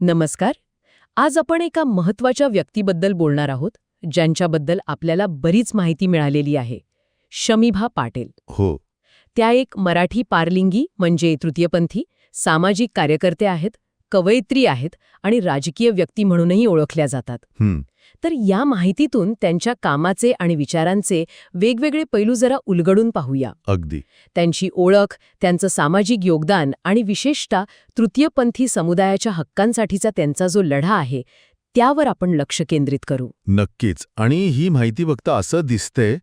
नमस्कार. आज आपण एका महत्त्वाच्या व्यक्तीबद्दल बोलणार आहोत ज्यांच्याबद्दल आपल्याला बरीच माहिती मिळालेली आहे. शमीभा पाटेल. हो. त्या एक मराठी पारलिंगी म्हणजे तृतीयपंथी सामाजिक कार्यकर्ते आहेत. कवयित्री आहेत आणि राजकीय व्यक्ती म्हणूनही ओळखल्या जातात. तर या माहितीतून त्यांच्या कामाचे आणि विचारांचे वेगवेगळे पैलू जरा उलगडून पाहूया. अगदी. त्यांची ओळख त्यांचं सामाजिक योगदान आणि विशेषतः तृतीयपंथी समुदायाच्या हक्कांसाठीचा त्यांचा जो लढा आहे त्यावर आपण लक्ष केंद्रित करू. नक्कीच. आणि ही माहिती बघता असं दिसतंय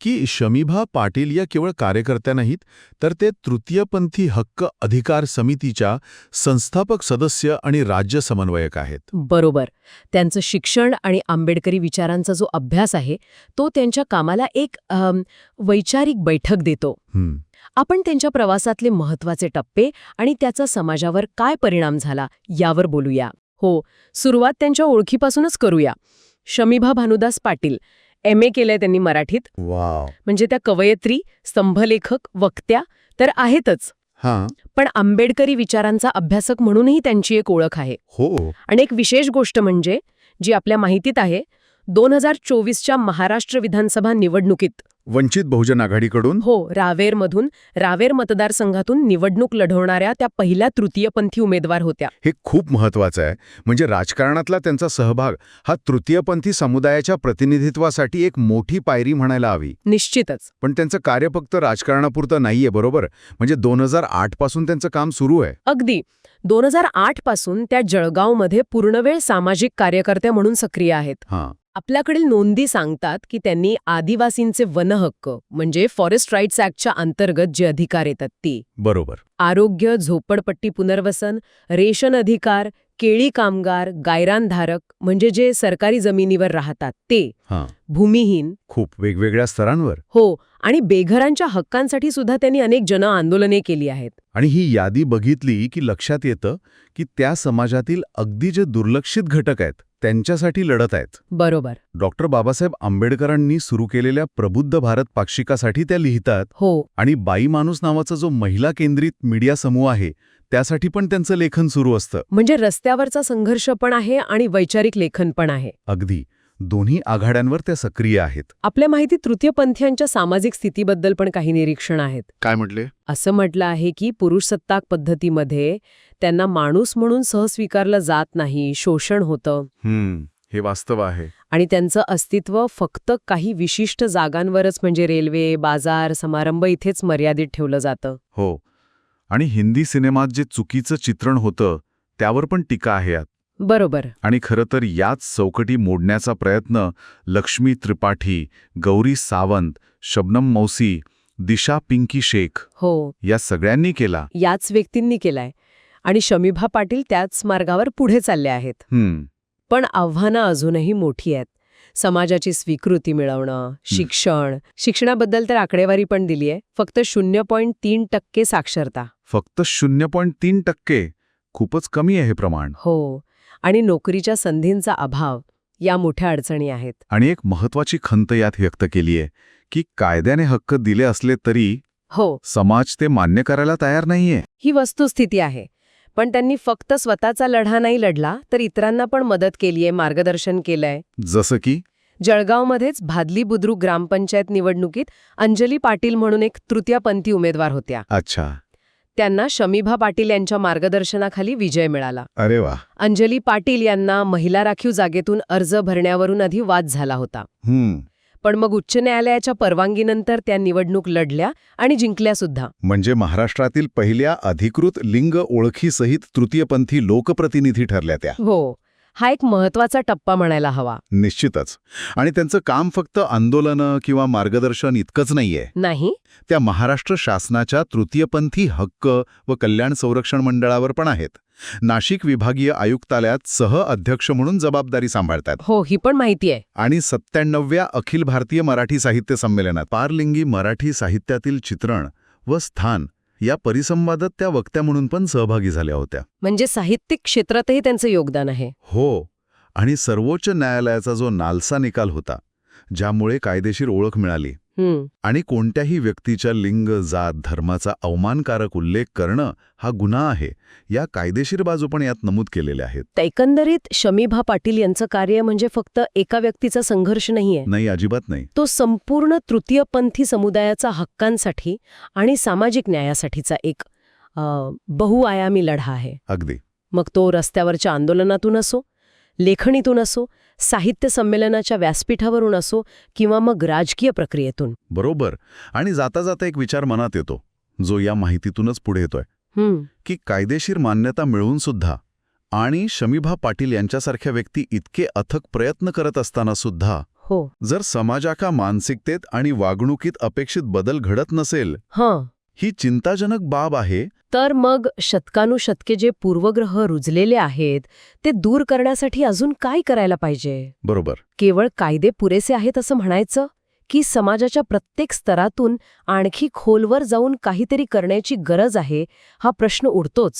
की शमीभा पाटील या केवळ कार्यकर्त्या नाहीत तर ते तृतीयपंथी हक्क अधिकार समितीच्या संस्थापक सदस्य आणि राज्य समन्वयक आहेत. बरोबर. त्यांचं शिक्षण आणि आंबेडकरी विचारांचा जो अभ्यास आहे तो त्यांच्या कामाला एक अम, वैचारिक बैठक देतो. हं, आपण त्यांच्या प्रवासातले महत्त्वाचे टप्पे आणि त्याचा समाजावर काय परिणाम झाला यावर बोलूया. हो सुरुवात त्यांच्या ओळखीपासूनच करूया. शमीभा भानुदास पाटील एम ए केलंय त्यांनी मराठीत. वाव. म्हणजे त्या कवयित्री स्तंभलेखक वक्त्या तर आहेतच. हां. पण आंबेडकरी विचारांचा अभ्यासक म्हणूनही त्यांची एक ओळख आहे. हो. आणि एक विशेष गोष्ट म्हणजे जी आपल्या माहितीत आहे दोन हजार चोवीसच्या महाराष्ट्र विधानसभा निवडणुकीत. वंचित बहुजन आघाडीकडून? हो रावेरमधून रावेर मतदारसंघातून निवडणूक लढवणाऱ्या त्या पहिल्या तृतीयपंथी उमेदवार होत्या. हे खूप महत्वाचं आहे. म्हणजे राजकारणातला त्यांचा सहभाग हा तृतीयपंथी समुदायाच्या प्रतिनिधित्वासाठी एक मोठी पायरी म्हणायला हवी. निश्चितच. पण त्यांचं कार्य फक्त राजकारणापुरतं नाहीये बरोबर? म्हणजे दोन हजार आठपासून त्यांचं काम सुरू आहे. अगदी. दोन हजार आठपासून त्या जळगावमध्ये पूर्णवेळ सामाजिक कार्यकर्त्या म्हणून सक्रिय आहेत. हां. आपल्याकडील नोंदी सांगतात की त्यांनी आदिवासींचे वनहक्क म्हणजे फॉरेस्ट राईट्स ॲक्टच्या अंतर्गत जे अधिकार येतात ते. बरोबर. आरोग्य झोपडपट्टी पुनर्वसन रेशन अधिकार केळी कामगार गायरानधारक म्हणजे जे सरकारी जमिनीवर राहतात ते. हां. भूमिहीन. खूप वेगवेगळ्या स्तरांवर. हो आणि बेघरांच्या हक्कांसाठी सुद्धा त्यांनी अनेक जन आंदोलने केली आहेत. आणि ही यादी बघितली की लक्षात येतं की त्या समाजातील अगदी जे दुर्लक्षित घटक आहेत त्यांच्यासाठी लढत आहेत. बरोबर. डॉक्टर बाबासाहेब आंबेडकरांनी सुरू केलेल्या प्रबुद्ध भारत पाक्षिकासाठी त्या लिहितात हो. आणि बाई माणूस नावाचा जो महिला केंद्रित मीडिया समूह आहे त्यासाठी पण त्यांचं लेखन सुरू असतं. म्हणजे रस्त्यावरचा संघर्ष पण आहे आणि वैचारिक लेखन पण आहे. अगदी. दोन्ही आघाड्यांवर त्या सक्रिय आहेत. आपल्या माहितीत तृतीयपंथीयांच्या सामाजिक स्थितीबद्दल पण काही निरीक्षण आहेत. काय म्हटले? असं म्हटलं आहे की पुरुषसत्ताक पद्धतीमध्ये त्यांना माणूस म्हणून सहस्वीकारलं जात नाही शोषण होतं. हम्म हे वास्तव आहे. आणि त्यांचं अस्तित्व फक्त काही विशिष्ट जागांवरच म्हणजे रेल्वे बाजार समारंभ इथेच मर्यादित ठेवलं जातं. हो. आणि हिंदी सिनेमात जे चुकीचं चित्रण होतं त्यावर पण टीका आहे यात. बरोबर. आणि खरं तर याच चौकटी मोडण्याचा प्रयत्न लक्ष्मी त्रिपाठी गौरी सावंत शबनम मौसी दिशा पिंकी शेख हो. या सगळ्यांनी केला. याच व्यक्तींनी केलाय. आणि शमीभा पाटील त्याच मार्गावर पुढे चालले आहेत. पण आव्हानं अजूनही मोठी आहेत. समाजाची स्वीकृती मिळवणं शिक्षण शिक्षणाबद्दल तर आकडेवारी पण दिली आहे. फक्त शून्य पॉईंट तीन टक्के साक्षरता. फक्त शून्य पॉईंट तीन टक्के खूपच कमी आहे हे प्रमाण. हो. आणि नोकरीच्या संधींचा अभाव या मोठ्या अडचणी आहेत. आणि एक महत्वाची खंत यात व्यक्त केली आहे की कायद्याने हक्क दिले असले तरी हो. समाज ते मान्य करायला तयार नाहीये. ही वस्तुस्थिती आहे. पण त्यांनी फक्त स्वतःचा लढा नाही लढला तर इतरांना पण मदत केलीये मार्गदर्शन केलंय. जसं की? जळगावमध्येच भादली बुद्रुक ग्रामपंचायत निवडणुकीत अंजली पाटील म्हणून एक तृतीयपंथी उमेदवार होत्या. अच्छा. त्यांना शमीभा पाटील यांच्या मार्गदर्शनाखाली विजय मिळाला. अरे वा. अंजली पाटील यांना महिला राखीव जागेतून अर्ज भरण्यावरून आधी वाद झाला होता. हम्म. पण मग उच्च न्यायालयाच्या परवानगीनंतर त्या निवडणूक लढल्या आणि जिंकल्या सुद्धा. म्हणजे महाराष्ट्रातील पहिल्या अधिकृत लिंग ओळखीसहित तृतीयपंथी लोकप्रतिनिधी ठरल्या त्या. हो. हा एक महत्त्वाचा टप्पा म्हणायला हवा. निश्चितच. आणि त्यांचं काम फक्त आंदोलनं किंवा मार्गदर्शन इतकंच नाहीये. नाही. त्या महाराष्ट्र शासनाच्या तृतीयपंथी हक्क व कल्याण संरक्षण मंडळावर पण आहेत. नाशिक विभागीय आयुक्तालयात सह अध्यक्ष म्हणून जबाबदारी सांभाळतात. हो ही पण माहिती आहे. आणि सत्त्याण्णव्या अखिल भारतीय मराठी साहित्य संमेलनात पारलिंगी मराठी साहित्यातील चित्रण व स्थान या परिसंवादात त्या वक्त्या म्हणून पण सहभागी झाल्या होत्या. म्हणजे साहित्यिक क्षेत्रातही त्यांचं योगदान आहे. हो आणि सर्वोच्च न्यायालयाचा जो नालसा निकाल होता ज्यामुळे कायदेशीर ओळख मिळाली आणि कोणत्याही व्यक्तीच्या लिंग जात धर्माचा अवमानकारक उल्लेख करणं हा गुन्हा आहे. या कायदेशीर बाजू पण यात नमूद केलेल्या आहेत. एकंदरीत शमीभा पाटील यांचं कार्य म्हणजे फक्त एका व्यक्तीचा संघर्ष नाहीये. नाही अजिबात नाही. तो संपूर्ण तृतीयपंथी समुदायाचा हक्कांसाठी आणि सामाजिक न्यायासाठीचा एक बहुआयामी लढा आहे. अगदी. मग तो रस्त्यावरच्या आंदोलनातून असो लेखणीतून असो साहित्य संमेलनाच्या व्यासपीठावरून असो किंवा मग राजकीय प्रक्रियेतून. बरोबर. आणि जाता जाता एक विचार मनात येतो जो या माहितीतूनच पुढे येतोय. की कायदेशीर मान्यता मिळवून सुद्धा आणि शमीभा पाटील यांच्यासारख्या व्यक्ती इतके अथक प्रयत्न करत असताना सुद्धा हो. जर समाजाच्या मानसिकतेत आणि वागणुकीत अपेक्षित बदल घडत नसेल ही चिंताजनक बाब आहे तर मग शतकानुशतके जे पूर्वग्रह रुजलेले आहेत ते दूर करण्यासाठी अजून काय करायला पाहिजे? बरोबर. केवळ कायदे पुरेसे आहेत असं म्हणायचं? की समाजाच्या प्रत्येक स्तरातून आणखी खोलवर जाऊन काहीतरी करण्याची गरज आहे हा प्रश्न उडतोच.